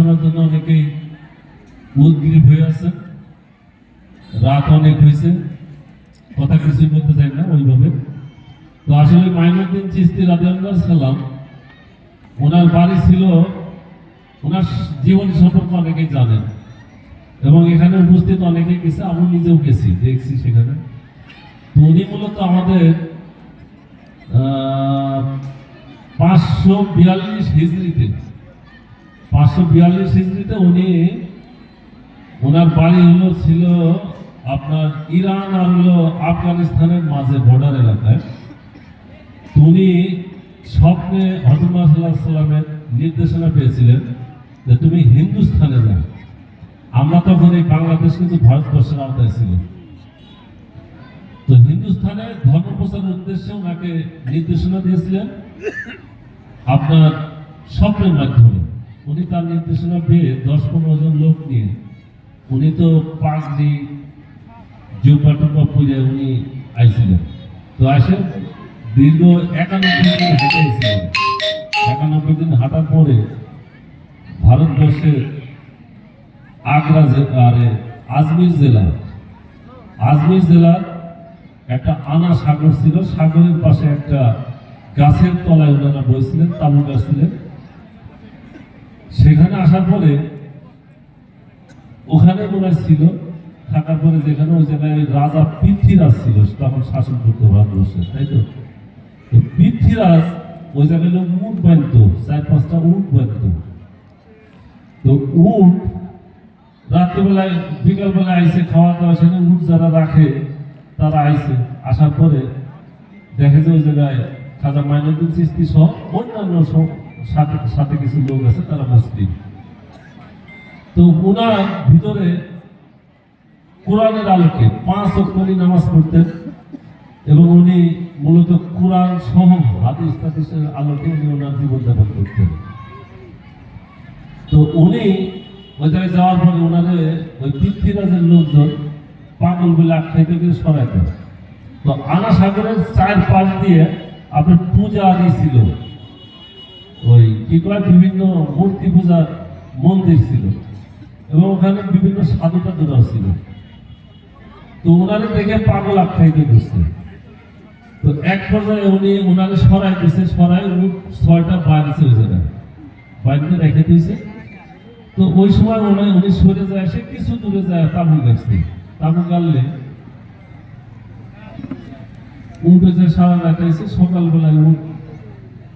শোনার জন্য অনেকেই উদ্গ্রীব হয়ে আছে। রাত অনেক হয়েছে। কথা কিছুই বলতে চাই না ওইভাবে। তো আসলে মাইনুদ্দিন চিস্তি রাজিয়াল্লাহ সাল্লাম ওনার বাড়ি ছিল, ওনার জীবন সম্পর্কে অনেকেই জানেন। এবং এখানে উপস্থিত অনেকেই গেছে, আমি নিজেও গেছি, দেখছি সেখানে। তো উনি মূলত আমাদের পাঁচশো বিয়াল্লিশ হিজড়িতে পাঁচশো বিয়াল্লিশ হিজড়িতে উনি ওনার বাড়ি হলো ছিল আপনার ইরান আর হলো আফগানিস্তানের মাঝে বর্ডার এলাকায়। উনি স্বপ্নে হজরত সাল্লামের নির্দেশনা পেয়েছিলেন যে তুমি হিন্দুস্থানে যাও। আমরা তখন এই বাংলাদেশ কিন্তু ভারতবর্ষের আওতায় ছিল তো হিন্দুস্থানে ধর্ম প্রচারের উদ্দেশ্যে ওনাকে নির্দেশনা দিয়েছিলেন আপনার স্বপ্নের মাধ্যমে। উনি তার নির্দেশনা পেয়ে দশ পনেরো জন লোক নিয়ে, উনি তো পাগড়ি জুপা টুপা পুজে উনি আইছিলেন। তো আসে দীর্ঘ একানব্বই দিন হেঁটেছিলেন একানব্বই দিন হাঁটার পরে ভারতবর্ষের আগ্রা আরে আজমির জেলা, আজমির জেলার একটা আনা সাগর ছিল। সাগরের পাশে একটা গাছের তলায় ওনারা বসছিলেন তাবু গাছ ছিলেন। সেখানে আসার পরে ওখানে ওনার ছিল, থাকার পরে যেখানে ওই জায়গায় রাজা পৃথ্বীরাজ ছিল তখন শাসন করতে ভারতবর্ষে, তাই তো? পৃথ্বীরাজ ওই জায়গায় লোক উট বাঁধত, চার পাঁচটা উট বাঁধত। তো উট রাত্রিবেলায়, বিকালবেলায় আইসে খাওয়া দাওয়া সেখানে উট যারা রাখে, তারা আইসে। আসার পরে দেখে যে ওই জায়গায় খাজা মাইনুদ্দিন চিস্তি সহ অন্যান্য সব সাথে সাথে কিছু লোক আছে, তারা মুসলিম। তো ওনার ভিতরে কোরআনের আলোকে পাঁচ অক্ষরী নামাজ পড়তেন এবং উনি মূলত কোরআন সহ হাদিস টাদিসের আলোকে উনি ওনার জীবনযাপন করতেন। তো উনি ওই জায়গায় যাওয়ার পরে ওনারে ওই পৃথ্বীরাজের লোকজন পাগল বলে আখ্যায়িত করে সরাইতেন। তো আনা সাগরের চার পাশ দিয়ে আপনার পূজা আদি ছিল। ওই কি বিভিন্ন মূর্তি পূজার মন্দির ছিল এবং ওখানে বিভিন্ন সাধুতা দোরাও ছিল। তো ওনারে দেখে পাগল আখ্যায়িত করছে। তো এক পর্যায়ে উনি ওনারে সরাই দিছে সরাই উনি ছয়টা বাড়িছে ওই জায়গায় বাড়িতে রেখে দিয়েছে। তো ওই সময় হয় উনি সরে যায়, সে কিছু দূরে যায় তাবু গাছতে তাবু গাড়লে উঠে যে সারা রাত সকালবেলায় উঠ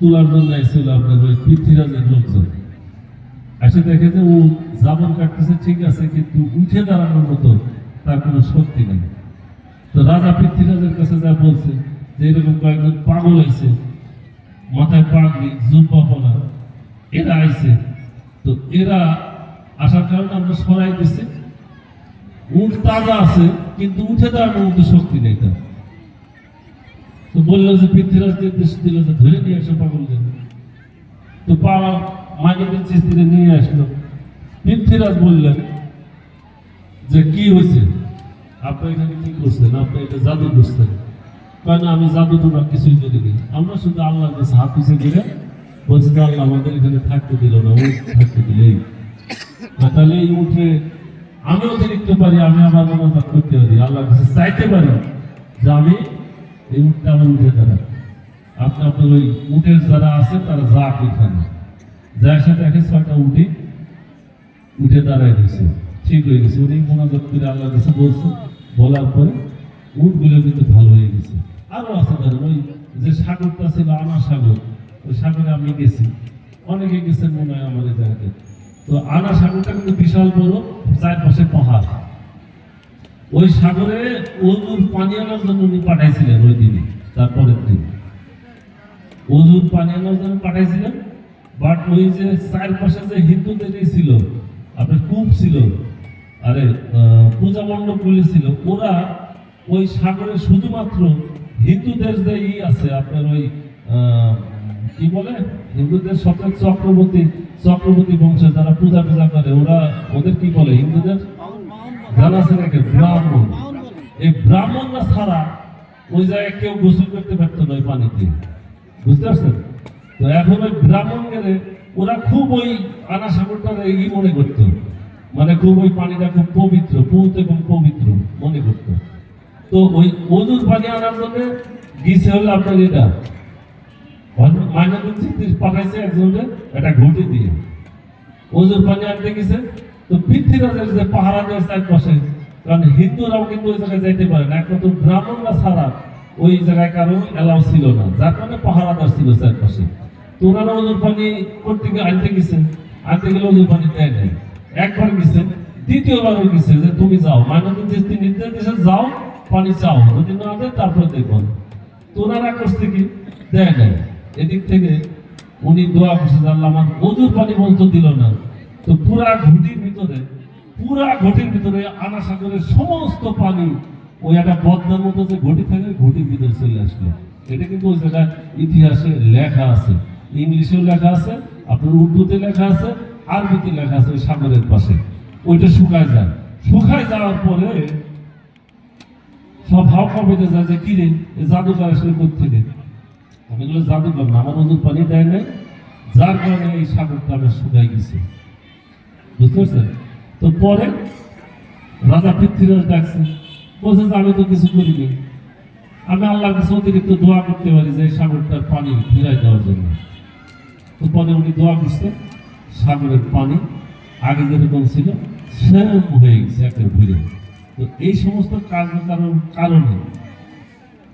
তোলার জন্য এসেছিল আপনার ওই পৃথ্বীরাজের লোকজন। এসে দেখে যে ও জাবন কাটতেছে, ঠিক আছে, কিন্তু উঠে দাঁড়ানোর মতো তার কোনো শক্তি নেই। তো রাজা পৃথ্বীরাজের কাছে যা বলছে, যে এরকম কয়েকজন পাগল আইছে মাথায় পাগড়ি জুব্বা পলা এরা আইছে। তো এরা আসার কারণে আমরা সরাই দিছি। উঠ তাজা আছে, কিন্তু উঠে দাঁড়ানোর মতো শক্তি নেই তার। তো বলল যে পৃথ্বীরাজ নির্দেশ দিল যে ধরে নিয়ে আসো পাগলদের। তো পাড়া মাইকেল চিস্তিতে নিয়ে আসলো। পৃথ্বীরাজ বললেন যে কি হয়েছে? আপনি এখানে কি করছেন? আপনি এটা জাদু করছেন কেন আমি জাদু তো না কিছুই করিনি আমরা শুধু আল্লাহর কাছে হাত পিছিয়ে দিলে বলছি যে আল্লাহ আমাদের এখানে থাকতে দিল না ও থাকতে দিলে না, তাহলে এই উঠে আমি অতিরিক্ত পারি আমি আমার মনোজাত করতে পারি। আল্লাহর কাছে চাইতে পারি যে আমি এই উঠটা আমার উঠে দাঁড়া আপনি আপনার ওই উঠের যারা আছে, তারা যাক এখানে যার সাথে দেখে ছয়টা উঠে উঠে দাঁড়ায় গেছে ঠিক হয়ে গেছে। উনি মোনাজাত করে আল্লাহর কাছে বলছে, বলার পরে উটগুলো কিন্তু ভালো হয়ে গেছে। আরও আছে ধরেন, ওই যে সাগরটা ছিল, আমার সাগর, ওই সাগরে আমি গেছি। অনেকে গেছেন মনে হয় আমার জায়গাতে তো আনা সাগরটা কিন্তু বিশাল বড়, চারপাশে পাহাড়। ওই সাগরে অজুর পানি আনার জন্য উনি পাঠাইছিলেন ওই দিনে তারপরের দিন। অজুর পানি আনার জন্য পাঠাইছিলেন বাট ওই যে চারপাশে যে হিন্দুদের ছিল, আপনার কূপ ছিল, আরে পূজা মণ্ডপগুলি ছিল, ওরা ওই সাগরে শুধুমাত্র হিন্দুদের যে ই আছে, আপনার ওই কি বলে? হিন্দুদের সবচেয়ে চক্রবর্তী চক্রবর্তী বংশে যারা পূজা টুজা করে, ওরা ওদের কি বলে হিন্দুদের? জানা আছে ব্রাহ্মণ। এই ব্রাহ্মণরা ছাড়া ওই জায়গায় কেউ গোসল করতে পারতো না ওই পানিতে। বুঝতে পারছেন? তো এখন ওই ব্রাহ্মণ গেলে ওরা খুব ওই আনা সাগরটার ই মনে করতো। মানে খুব ওই পানিটা খুব পবিত্র, পুত এবং পবিত্র মনে করতো। তো ওই অজুর পানি আনার জন্য গিয়েছে হলো আপনার এটা। চিত্রিশ পাঠাইছে একজনকে, একটা ঘুটি দিয়ে। অজুর পানি আনতে গেছে। তো পৃথ্বীরাজের যে পাহারা দেয় চারপাশে কারণ হিন্দুরাও কিন্তু ওই জায়গায় যাইতে পারে না, একমাত্র ব্রাহ্মণরা ছাড়া ওই জায়গায় কারও এলাও ছিল না, যার কারণে পাহারাদার ছিল চারপাশে তো ওনারা ওজুর পানি করতে গিয়ে আনতে গেছে, আনতে গেলে ওজুর পানি দেয় নাই। একবার গেছে দ্বিতীয়বারও গেছে যে তুমি যাও মাইনাদিন চিস্তি নির্দেশ দিয়েছে যাও, পানি চাও, যদি না দেয় তারপরে দেখব। তো ওনারা করছে কি? দেয় নাই। এদিক থেকে উনি দোয়া করছে যে আল্লাহ আমার অজুর পানি বলতে দিল না। তো পুরা ঘটির ভিতরে, পুরা ঘটির ভিতরে আনা সাগরের সমস্ত পানি ওই একটা মতো যে ঘটি থাকে, ঘটির ভিতরে চলে আসলো। এটা কিন্তু ওই জায়গায় ইতিহাসে লেখা আছে। ইংলিশেও লেখা আছে, আপনার উর্দুতে লেখা আছে, আরবিতে লেখা আছে সাগরের পাশে। ওইটা শুকায় যায়। শুকায় যাওয়ার পরে সব হাও কমেতে যায় যে কিরে এ জাদুকর আসলে কোথেকে আমি বলে জাদুকর না, আমার ওজুর পানি দেয় নাই। যার কারণে এই সাগরটা আমার শুকাই গেছে। বুঝতে তো পরে রাজা পৃথ্বীরাজ ডাকছে, বলছে আমি তো কিছু করিনি। আমি আল্লাহর কাছে অতিরিক্ত দোয়া করতে পারি যে সাগরটার পানি ফিরাই দেওয়ার জন্য। তো পরে উনি দোয়া করছে, সাগরের পানি আগে যেরকম ছিল সেম হয়ে গেছে একটা ঘুরে তো এই সমস্ত কার্যকারণ কারণে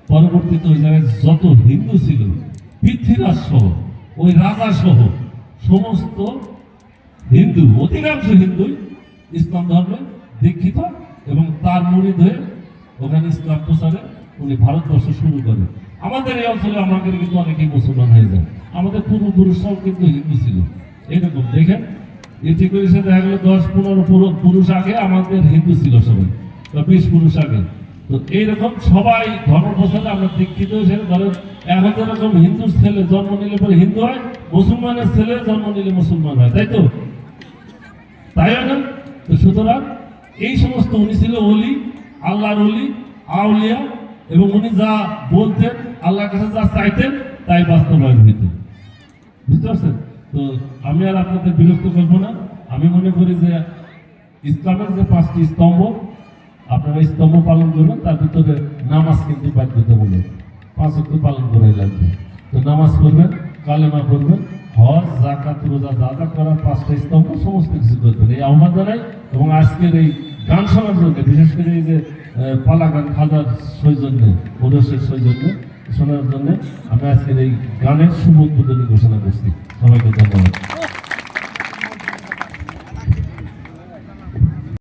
পরবর্তীতে ওই জায়গায় যত হিন্দু ছিল, পৃথ্বীরাজ সহ, ওই রাজা সহ, সমস্ত হিন্দু অধিকাংশ হিন্দুই ইসলাম ধর্মে দীক্ষিত এবং তার মুড়ি হয়ে ওখানে ইসলাম প্রচারে উনি ভারতবর্ষ শুরু করেন। আমাদের এই অঞ্চলে আমাদের কিন্তু অনেকেই মুসলমান হয়ে যায়। আমাদের পূর্বপুরুষরাও কিন্তু হিন্দু ছিল। এরকম দেখেন, এটি করে দেখা গেলো দশ পনেরো পুরো- পুরুষ আগে আমাদের হিন্দু ছিল সবাই, বা বিশ পুরুষ আগে। তো এইরকম সবাই ধর্ম প্রচারে আমরা দীক্ষিত হিসেবে ধরেন এখন যেরকম হিন্দুর ছেলে জন্ম নিলে পরে হিন্দু হয়, মুসলমানের ছেলে জন্ম নিলে মুসলমান হয়, তাই তো? তাই না? তো সুতরাং এই সমস্ত উনি ছিল অলি আল্লাহর অলি আউলিয়া, এবং উনি যা বলতেন, আল্লাহর কাছে যা চাইতেন, তাই বাস্তবায়ন হইত। বুঝতে পারছেন? তো আমি আর আপনাদের বিরক্ত করব না। আমি মনে করি যে ইসলামের যে পাঁচটি স্তম্ভ, আপনারা স্তম্ভ পালন করবেন তার ভিতরে নামাজ কিন্তু বাধ্যতামূলক। পাঁচ পালন করাই লাগবে। তো নামাজ পড়বেন কালেমা পড়বেন হজ জাকাত রোজা যা যা করার, পাঁচটা স্তম্ভ, সমস্ত কিছু করবেন এই আহ্বান জানাই এবং আজকের এই গান শোনার জন্য, বিশেষ করে এই যে পালা গান খাজার সৌজন্যে, ওরসের সৌজন্যে শোনার জন্য, আমি আজকের এই গানের শুভ ঘোষণা করছি। সবাইকে ধন্যবাদ।